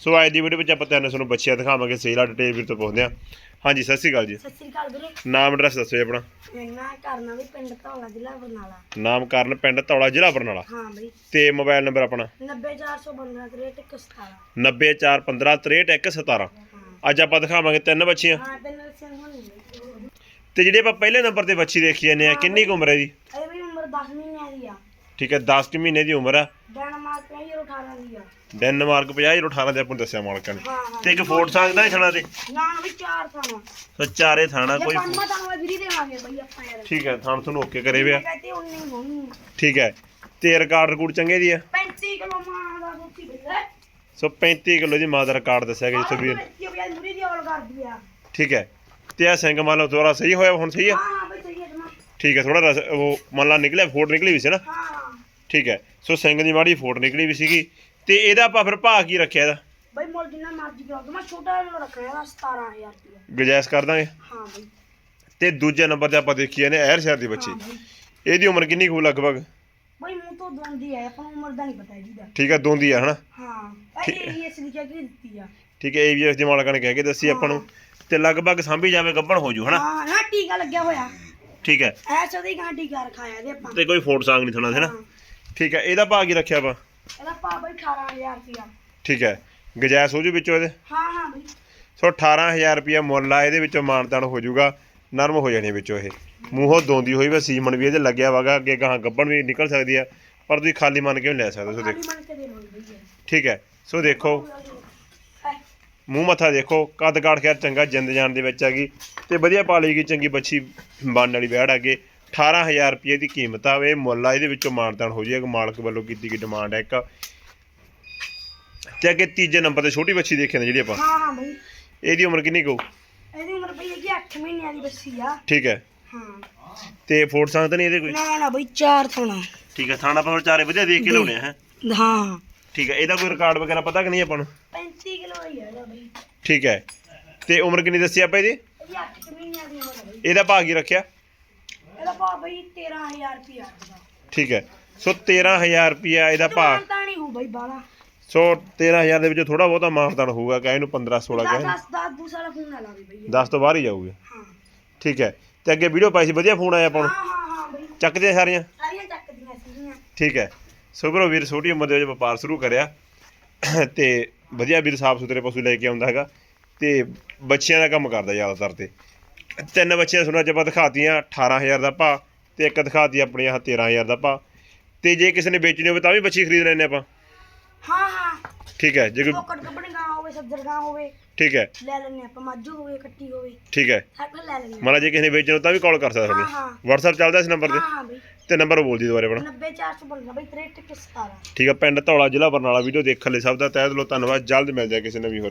ਸੋ ਅੱਜ ਦੀ ਵੀਡੀਓ ਵਿੱਚ ਆਪਾਂ ਤੁਹਾਨੂੰ ਬੱਚਿਆਂ ਦਿਖਾਵਾਂਗੇ ਸੇਲ ਆ ਡਿਟੇਲ ਵੀਰ ਤੋਂ ਪੁੱਛਦੇ ਆ ਹਾਂਜੀ ਸਤਿ ਸ਼੍ਰੀ ਅਕਾਲ ਜੀ। ਸਤਿ ਸ੍ਰੀ ਅਕਾਲ ਵੀਰੇ। ਨਾਮ ਐਡਰੈਸ ਦੱਸੋ ਜੀ ਆਪਣਾ। ਮੈਂ ਕਰਨਾ ਵੀ ਪਿੰਡ ਧੌਲਾ ਜ਼ਿਲ੍ਹਾ ਬਰਨਾਲਾ। ਨਾਮ ਕਾਰਨ ਪਿੰਡ ਧੌਲਾ ਜ਼ਿਲ੍ਹਾ ਬਰਨਾਲਾ। ਹਾਂ ਬਈ। ਤੇ ਮੋਬਾਈਲ ਨੰਬਰ ਆਪਣਾ? 90415 ਰੇਟ 117 90415631117 ਹਾਂ। ਅੱਜ ਆਪਾਂ ਦਿਖਾਵਾਂਗੇ ਤਿੰਨ ਬੱਚੀਆਂ। ਹਾਂ। ਤੇ ਜਿਹੜੀ ਆਪਾਂ ਪਹਿਲੇ ਨੰਬਰ ਤੇ ਬੱਚੀ ਦੇਖੀ ਜਾਂਦੇ ਆ ਕਿੰਨੀ ਕੁ ਉਮਰ ਹੈ ਜੀ ਇਹ ਵੀ ਉਮਰ 10 ਮਹੀਨਿਆਂ ਦੀ ਆ। ਠੀਕ ਹੈ 10 ਕੁ ਮਹੀਨੇ ਦੀ ਉਮਰ ਆ। ਡੈਨਮਾਰਕ ਦਾ 18 ਦੀ ਆ। ਡੈਨਮਾਰਕ 50 18 ਦੇ ਆਪਾਂ ਨੂੰ ਦੱਸਿਆ ਮਾਲਕਾਂ ਨੇ। ਹਾਂ ਹਾਂ। ਤੇ ਇੱਕ ਫੋਰਟ ਸਾਂਗ ਦਾ ਥਣਾ ਤੇ? ਨਾ ਨਾ ਵੀ ਚਾਰ ਥਾਣਾ। ਸੋ ਚਾਰੇ ਥਾਣਾ ਇਹ ਕੋਈ ਪੰਜਵਾਂ ਥਾਣਾ ਵੀਰੇ ਦੇਵਾਂਗੇ ਬਈ ਆਪਾਂ ਯਾਰ। ਠੀਕ ਹੈ ਥਾਣ ਤੁਹਾਨੂੰ ਓਕੇ ਕਰੇ ਵਿਆ ਕਹਤੇ ਉਹਨੇ ਹੋਣੀ ਠੀਕ ਹੈ ਤੇ ਰਿਕਾਰਡ ਰਿਕੂਡ ਚੰਗੇ ਦੀ ਆ? 35 ਕਿਲੋ ਮਾਂ ਦਾ ਹੀ ਬਈ ਸੋ 35 ਕਿਲੋ ਦੀ ਮਾਂ ਦਾ ਰਿਕਾਰਡ ਦੱਸਿਆ ਗਿਆ ਜਿੱਥੇ ਵੀ ਇਹ ਵੀ ਮੁਰੀ ਦੀ ਔਲ ਕਰਦੀ ਆ। ਠੀਕ ਹੈ ਤੇ ਆ ਸਿੰਘ ਮੰਨ ਲਓ ਦੁਬਾਰਾ ਸਹੀ ਹੋਇਆ ਹੁਣ ਸਹੀ ਆ? ਹਾਂ ਹਾਂ ਬਈ ਸਹੀ ਹੈ ਜਮਾ ਠੀਕ ਹੈ ਥੋੜਾ ਉਹ ਮੰਨ ਲਾ ਨਿਕਲਿਆ ਫੋਟ ਨਿਕਲੀ ਵੀ ਸੀ ਨਾ? ਹਾਂ ਹਾਂ। ਠੀਕ ਹੈ। ਸੋ ਸਿੰਘ ਦੀ ਮਾੜੀ ਫੋਟ ਨਿਕਲੀ ਵੀ ਸੀਗੀ। ਤੇ ਇਹਦਾ ਆਪਾਂ ਫਿਰ ਭਾਅ ਕੀ ਰੱਖਿਆ ਇਹਦਾ? ਬਈ ਮੁੱਲ ਜਿੰਨਾ ਮਰਜ਼ੀ ਕਰਾਓ। ਮੈਂ ਛੋਟਾ ਜਿਹਾ ਰੱਖਣਾ ਇਹਦਾ 17000 ਰੁਪਏ ਗੁਜਾਇਸ਼ ਕਰ ਦਾਂਗੇ। ਹਾਂ ਬਈ। ਤੇ ਦੂਜੇ ਨੰਬਰ ਤੇ ਆਪਾਂ ਦੇਖੀ ਜਾਂਦੇ ਐਰ ਸ਼ਹਿਰ ਦੀ ਬੱਚੀ। ਹਾਂ ਬਈ। ਇਹਦੀ ਉਮਰ ਕਿੰਨੀ ਕੁ ਲਗਭਗ? ਬਈ ਮੂੰਹ ਤੋਂ ਦੰਦੀ ਹੈ ਆਪਾਂ ਨੂੰ ਉਮਰ ਦਾ ਨਹੀਂ ਪਤਾ ਇਹਦੀ ਦਾ। ਠੀਕ ਹੈ ਦੋਂਦੀ ਆ ਹਨਾ? ਹਾਂ। ਇਹ ਇਸ ਦੀ ਚੱਕੀ ਦਿੱਤੀ ਆ? ਠੀਕ ਹੈ ਏਵੀਐਸ ਦੇ ਮਾਲਕਾਂ ਨੇ ਕਹਿ ਕੇ ਦੱਸੀ ਆਪਾਂ ਨੂੰ। ਤੇ ਲਗਭਗ ਸਾਂਭੀ ਜਾਵੇ ਗੱਭਣ ਹੋ ਜੂ ਹਨਾ? ਹਾਂ ਨਾ ਟੀਕਾ ਲੱਗਿਆ ਹੋਇਆ। ਠੀਕ ਹੈ। ਐਸੇ ਦੀ ਗਾਂ ਟੀਕਾ ਰਖਾਇਆ ਇਹਦੇ ਆਪਾਂ। ਤੇ ਕੋਈ ਫੋਟ ਸਾਂਗ ਨਹੀਂ ਥਣਾ ਹੈ ਨਾ। ਹਾਂ। ਠੀਕ ਹੈ ਇਹਦਾ ਭਾਅ ਕੀ ਰੱਖਿਆ ਆਪਾਂ ਇਹਦਾ ਪਾ ਬਈ 18000 ਰੁਪਿਆ ਠੀਕ ਹੈ ਗੁਜਾਇਸ਼ ਹੋ ਜੂ ਵਿੱਚੋਂ ਇਹਦੇ? ਹਾਂ ਹਾਂ ਬਈ। ਸੋ 18000 ਰੁਪਇਆ ਮੁੱਲ ਆ ਇਹਦੇ ਵਿੱਚੋਂ ਮਾਨਤਾਨ ਹੋ ਜਾਊਗਾ ਨਰਮ ਹੋ ਜਾਣੀ ਵਿੱਚੋਂ ਇਹ। ਮੂੰਹੋਂ ਦੋਂਦੀ ਹੋਈ ਵਾ ਸੀਮਨ ਵੀ ਇਹਦੇ ਲੱਗਿਆ ਵਾਗਾ ਅੱਗੇ ਗਾਹਾਂ ਗੱਬਣ ਵੀ ਨਿਕਲ ਸਕਦੀ ਆ ਪਰ ਤੁਸੀਂ ਖਾਲੀ ਮੰਨ ਕੇ ਵੀ ਲੈ ਸਕਦੇ ਹੋ ਸੋ ਖਾਲੀ ਦੇਖੋ ਕੇ ਬਈ। ਠੀਕ ਹੈ ਸੋ ਦੇਖੋ। ਮੂੰਹ ਮੱਥਾ ਦੇਖੋ ਕੱਦ ਕਾਠ ਖੈਰ ਚੰਗਾ ਜਿੰਦ ਜਾਨ ਦੇ ਵਿੱਚ ਹੈਗੀ ਤੇ ਵਧੀਆ ਪਾਲੀ ਗਈ ਚੰਗੀ ਬੱਚੀ ਬਣਨ ਵਾਲੀ ਵੈੜ ਅੱਗੇ। 18000 ਰੁਪਏ ਦੀ ਕੀਮਤ ਆ ਇਹ ਮੁੱਲ ਆ ਇਹਦੇ ਵਿੱਚੋਂ ਮਾਨਤਾਨ ਹੋ ਜਾਏਗਾ ਮਾਲਕ ਵੱਲੋਂ ਕੀਤੀ ਗਈ ਡਿਮਾਂਡ ਹੈ ਇੱਕ। ਤੇ ਅੱਗੇ ਤੀਜੇ ਨੰਬਰ ਤੇ ਛੋਟੀ ਬੱਚੀ ਦੇਖੀ ਨੇ ਜਿਹੜੀ ਆਪਾਂ। ਹਾਂ ਹਾਂ ਬਈ। ਇਹਦੀ ਉਮਰ ਕਿੰਨੀ ਕੁ? ਇਹਦੀ ਉਮਰ ਬਈ ਹੈਗੀ 8 ਮਹੀਨਿਆਂ ਦੀ ਬੱਸੀ ਆ। ਠੀਕ ਹੈ। ਹਾਂ। ਤੇ ਫੋਰਟ ਸੰਗ ਤਾਂ ਨਹੀਂ ਇਹਦੇ ਕੋਈ? ਨਾ ਨਾ ਬਈ ਚਾਰ ਥਾਣਾ। ਠੀਕ ਹੈ ਥਾਣਾ ਪਰ ਚਾਰੇ ਵਧੀਆ ਦੇਖ ਕੇ ਲਾਉਣੇ ਹੈ? ਹਾਂ। ਠੀਕ ਹੈ ਇਹਦਾ ਕੋਈ ਰਿਕਾਰਡ ਵਗੈਰਾ ਪਤਾ ਕਿ ਨਹੀਂ ਆਪਾਂ ਨੂੰ? 35 ਕਿਲੋ ਹੀ ਹੈ ਇਹਦਾ ਬਈ। ਠੀਕ ਹੈ। ਤੇ ਉਮਰ ਕਿੰਨੀ ਦੱਸੀ ਆਪਾਂ ਇਹਦੀ? ਇਹਦੀ 8 ਮਹੀਨਿਆਂ ਦੀ ਉਮਰ ਹੈ ਬਈ। ਇਹਦਾ ਭਾਅ ਕੀ ਰੱਖਿਆ? ਇਹਦਾ ਪਾ ਬਈ 13000 ਰੁਪਿਆ ਦਾ ਠੀਕ ਹੈ। ਸੋ 13000 ਰੁਪਿਆ ਇਹਦਾ ਭਾਅ। ਤਾਂ ਨਹੀਂ ਹੋ ਬਈ ਬਾਲਾ ਸੋ 13000 ਦੇ ਵਿੱਚੋਂ ਥੋੜਾ ਬਹੁਤਾ ਮਾਨਤਾਨ ਹੋਊਗਾ ਕਿ ਇਹਨੂੰ 15 16 10 ਕਹੇ 10 10 ਦੂਸਰਾ ਫੋਨ ਨਾ ਲਾਵੇ ਬਈ। 10 ਤੋਂ ਬਾਹਰ ਹੀ ਜਾਊਗਾ। ਹਾਂ। ਠੀਕ ਹੈ। ਤੇ ਅੱਗੇ ਵੀਡੀਓ ਪਾਈ ਸੀ ਵਧੀਆ ਫੋਨ ਆਇਆ ਆਪਾਂ ਨੂੰ। ਹਾਂ ਹਾਂ ਹਾਂ ਬਈ। ਚੱਕਦੇ ਸਾਰੀਆਂ? ਸਾਰੀਆਂ ਚੱਕਦੀਆਂ ਸੀਗੀਆਂ। ਠੀਕ ਹੈ। ਸੋ ਵੀਰੋ ਵੀਰ ਛੋਟੀ ਉਮਰ ਦੇ ਵਿੱਚ ਵਪਾਰ ਸ਼ੁਰੂ ਕਰਿਆ। ਤੇ ਵਧੀਆ ਵੀਰ ਸਾਫ਼ ਸੁਥਰੇ ਪਸ਼ੂ ਲੈ ਕੇ ਆਉਂਦਾ ਹੈਗਾ। ਤੇ ਬੱਚਿਆਂ ਦਾ ਕੰਮ ਕਰਦਾ ਜ਼ਿਆਦਾਤਰ ਤੇ। ਤਿੰਨ ਬੱਚੀਆਂ ਸੁਣਾ ਜਪਾ ਦਿਖਾਤੀਆਂ 18000 ਦਾ ਭਾਅ ਤੇ ਇੱਕ ਦਿਖਾਤੀ ਆਪਣੀ ਆਹ 13000 ਦਾ ਭਾਅ। ਤੇ ਜੇ ਕਿਸੇ ਨੇ ਵੇਚਣੀ ਹੋਵੇ ਤਾਂ ਵੀ ਬੱਚੀ ਖਰੀਦ ਲੈਣੇ ਆਪਾਂ। ਹਾਂ ਹਾਂ। ਠੀਕ ਹੈ ਜੇ ਕੋਈ ਟੋਕੜ ਕੱਪੜੇ ਗਾਂ ਹੋਵੇ ਸੱਜਰ ਗਾਂ ਹੋਵੇ ਠੀਕ ਹੈ। ਲੈ ਲੈਣੇ ਆਪਾਂ। ਮਾਝੋ ਹੋਵੇ ਕੱਟੀ ਹੋਵੇ ਠੀਕ ਹੈ। ਸਾਡੇ ਲੈ ਲੈਣੇ ਮਾਨਾ ਜੇ ਕਿਸੇ ਨੇ ਵੇਚਣਾ ਤਾਂ ਵੀ ਕਾਲ ਕਰ ਸਕਦਾ ਹਾਂ ਹਾਂ। WhatsApp ਚੱਲਦਾ ਇਸ ਨੰਬਰ ਤੇ? ਹਾਂ ਹਾਂ ਬਈ। ਤੇ ਨੰਬਰ ਬੋਲ ਦੀ ਦੁਬਾਰੇ ਆਪਣਾ। 90415 ਬਈ 63 17 ਠੀਕ ਹੈ ਪਿੰਡ ਧੌਲਾ ਜ਼ਿਲ੍ਹਾ ਬਰਨਾਲਾ ਵੀਡੀਓ ਦੇਖਣ ਲਈ ਸਭ ਦਾ ਤਹਿ ਦਿਲੋਂ ਧੰਨਵਾਦ। ਜਲਦ ਮਿਲ ਜਾਏ ਕਿਸੇ ਨਵੀਂ ਹੋਰ